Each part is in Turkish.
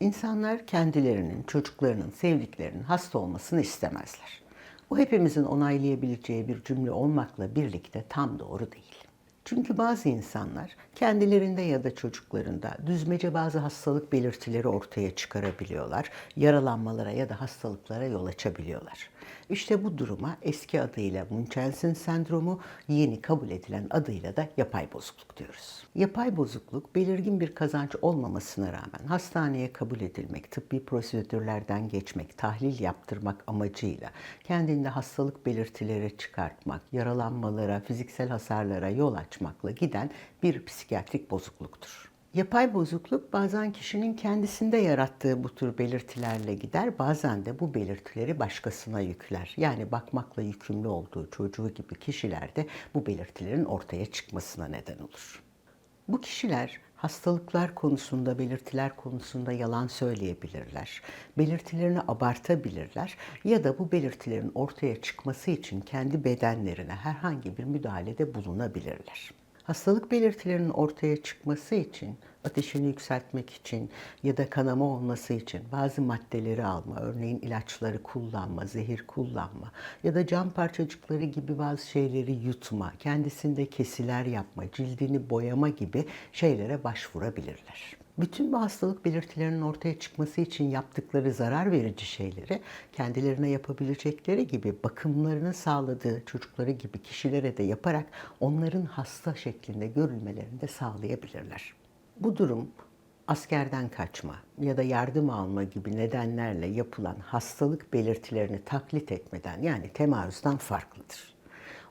İnsanlar kendilerinin, çocuklarının, sevdiklerinin hasta olmasını istemezler. Bu hepimizin onaylayabileceği bir cümle olmakla birlikte tam doğru değil. Çünkü bazı insanlar kendilerinde ya da çocuklarında düzmece bazı hastalık belirtileri ortaya çıkarabiliyorlar. Yaralanmalara ya da hastalıklara yol açabiliyorlar. İşte bu duruma eski adıyla Munchausen sendromu, yeni kabul edilen adıyla da yapay bozukluk diyoruz. Yapay bozukluk belirgin bir kazanç olmamasına rağmen hastaneye kabul edilmek, tıbbi prosedürlerden geçmek, tahlil yaptırmak amacıyla kendinde hastalık belirtileri çıkartmak, yaralanmalara, fiziksel hasarlara yol açmakla giden bir psikiyatrik bozukluktur. Yapay bozukluk bazen kişinin kendisinde yarattığı bu tür belirtilerle gider, bazen de bu belirtileri başkasına yükler. Yani bakmakla yükümlü olduğu çocuğu gibi kişilerde bu belirtilerin ortaya çıkmasına neden olur. Bu kişiler hastalıklar konusunda, belirtiler konusunda yalan söyleyebilirler. Belirtilerini abartabilirler ya da bu belirtilerin ortaya çıkması için kendi bedenlerine herhangi bir müdahalede bulunabilirler. Hastalık belirtilerinin ortaya çıkması için, ateşini yükseltmek için ya da kanama olması için bazı maddeleri alma, örneğin ilaçları kullanma, zehir kullanma ya da cam parçacıkları gibi bazı şeyleri yutma, kendisinde kesiler yapma, cildini boyama gibi şeylere başvurabilirler. Bütün bu hastalık belirtilerinin ortaya çıkması için yaptıkları zarar verici şeyleri kendilerine yapabilecekleri gibi bakımlarını sağladığı çocukları gibi kişilere de yaparak onların hasta şeklinde görülmelerini de sağlayabilirler. Bu durum askerden kaçma ya da yardım alma gibi nedenlerle yapılan hastalık belirtilerini taklit etmeden yani temaruzdan farklıdır.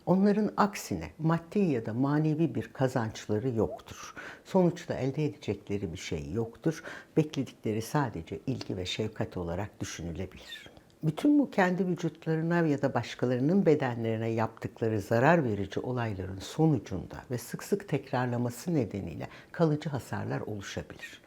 Onların aksine maddi ya da manevi bir kazançları yoktur. Sonuçta elde edecekleri bir şey yoktur. Bekledikleri sadece ilgi ve şefkat olarak düşünülebilir. Bütün bu kendi vücutlarına ya da başkalarının bedenlerine yaptıkları zarar verici olayların sonucunda ve sık sık tekrarlaması nedeniyle kalıcı hasarlar oluşabilir.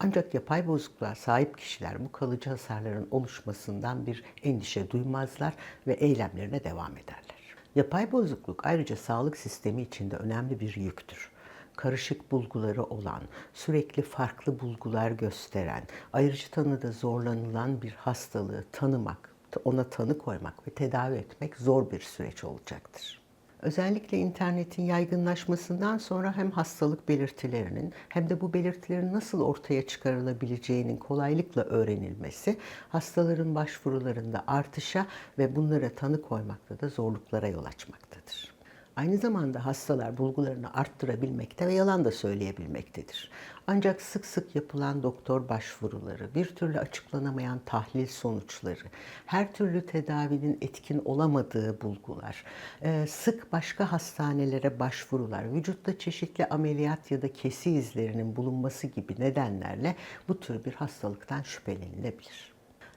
Ancak yapay bozukluğa sahip kişiler bu kalıcı hasarların oluşmasından bir endişe duymazlar ve eylemlerine devam ederler. Yapay bozukluk ayrıca sağlık sistemi içinde önemli bir yüktür. Karışık bulguları olan, sürekli farklı bulgular gösteren, ayrıcı tanıda zorlanılan bir hastalığı tanımak, ona tanı koymak ve tedavi etmek zor bir süreç olacaktır. Özellikle internetin yaygınlaşmasından sonra hem hastalık belirtilerinin hem de bu belirtilerin nasıl ortaya çıkarılabileceğinin kolaylıkla öğrenilmesi hastaların başvurularında artışa ve bunlara tanı koymakta da zorluklara yol açmaktadır. Aynı zamanda hastalar bulgularını arttırabilmekte ve yalan da söyleyebilmektedir. Ancak sık sık yapılan doktor başvuruları, bir türlü açıklanamayan tahlil sonuçları, her türlü tedavinin etkin olamadığı bulgular, e, sık başka hastanelere başvurular, vücutta çeşitli ameliyat ya da kesi izlerinin bulunması gibi nedenlerle bu tür bir hastalıktan şüphelenilebilir.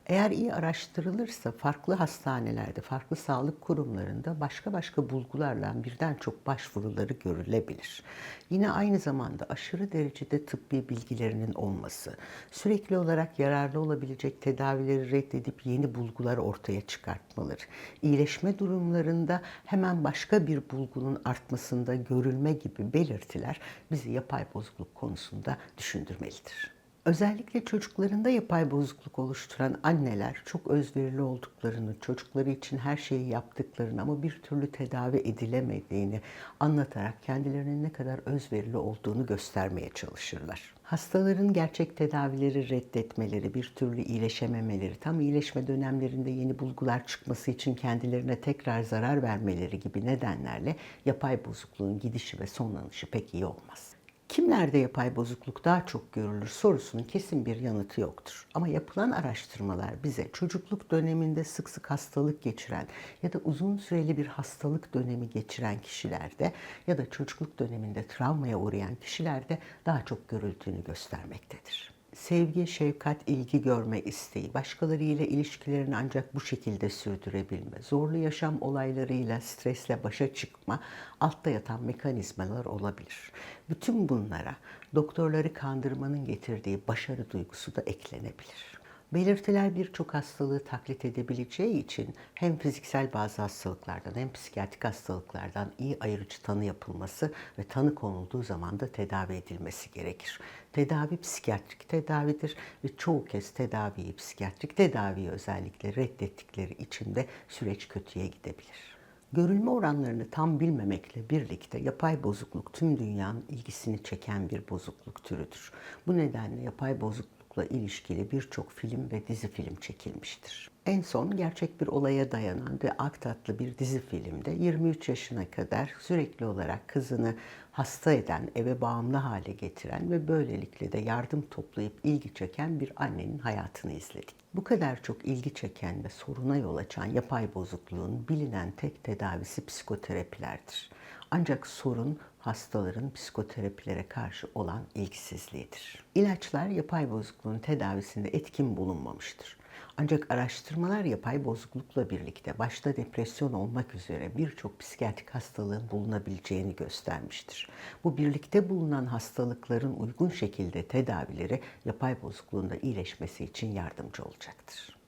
Eğer iyi araştırılırsa farklı hastanelerde, farklı sağlık kurumlarında başka başka bulgularla birden çok başvuruları görülebilir. Yine aynı zamanda aşırı derecede tıbbi bilgilerinin olması, sürekli olarak yararlı olabilecek tedavileri reddedip yeni bulgular ortaya çıkartmaları, iyileşme durumlarında hemen başka bir bulgunun artmasında görülme gibi belirtiler bizi yapay bozukluk konusunda düşündürmelidir. Özellikle çocuklarında yapay bozukluk oluşturan anneler çok özverili olduklarını, çocukları için her şeyi yaptıklarını ama bir türlü tedavi edilemediğini anlatarak kendilerinin ne kadar özverili olduğunu göstermeye çalışırlar. Hastaların gerçek tedavileri reddetmeleri, bir türlü iyileşememeleri, tam iyileşme dönemlerinde yeni bulgular çıkması için kendilerine tekrar zarar vermeleri gibi nedenlerle yapay bozukluğun gidişi ve sonlanışı pek iyi olmaz. Kimlerde yapay bozukluk daha çok görülür sorusunun kesin bir yanıtı yoktur. Ama yapılan araştırmalar bize çocukluk döneminde sık sık hastalık geçiren ya da uzun süreli bir hastalık dönemi geçiren kişilerde ya da çocukluk döneminde travmaya uğrayan kişilerde daha çok görüldüğünü göstermektedir sevgi, şefkat, ilgi görme isteği, başkaları ile ilişkilerini ancak bu şekilde sürdürebilme, zorlu yaşam olaylarıyla, stresle başa çıkma altta yatan mekanizmalar olabilir. Bütün bunlara doktorları kandırmanın getirdiği başarı duygusu da eklenebilir. Belirtiler birçok hastalığı taklit edebileceği için hem fiziksel bazı hastalıklardan hem psikiyatrik hastalıklardan iyi ayırıcı tanı yapılması ve tanı konulduğu zaman da tedavi edilmesi gerekir. Tedavi psikiyatrik tedavidir ve çoğu kez tedaviyi, psikiyatrik tedaviyi özellikle reddettikleri için de süreç kötüye gidebilir. Görülme oranlarını tam bilmemekle birlikte yapay bozukluk tüm dünyanın ilgisini çeken bir bozukluk türüdür. Bu nedenle yapay bozuklukla ilişkili birçok film ve dizi film çekilmiştir. En son gerçek bir olaya dayanan The Act adlı bir dizi filmde 23 yaşına kadar sürekli olarak kızını hasta eden, eve bağımlı hale getiren ve böylelikle de yardım toplayıp ilgi çeken bir annenin hayatını izledik. Bu kadar çok ilgi çeken ve soruna yol açan yapay bozukluğun bilinen tek tedavisi psikoterapilerdir. Ancak sorun hastaların psikoterapilere karşı olan ilgisizliğidir. İlaçlar yapay bozukluğun tedavisinde etkin bulunmamıştır. Ancak araştırmalar yapay bozuklukla birlikte başta depresyon olmak üzere birçok psikiyatrik hastalığın bulunabileceğini göstermiştir. Bu birlikte bulunan hastalıkların uygun şekilde tedavileri yapay bozukluğun da iyileşmesi için yardımcı olacaktır.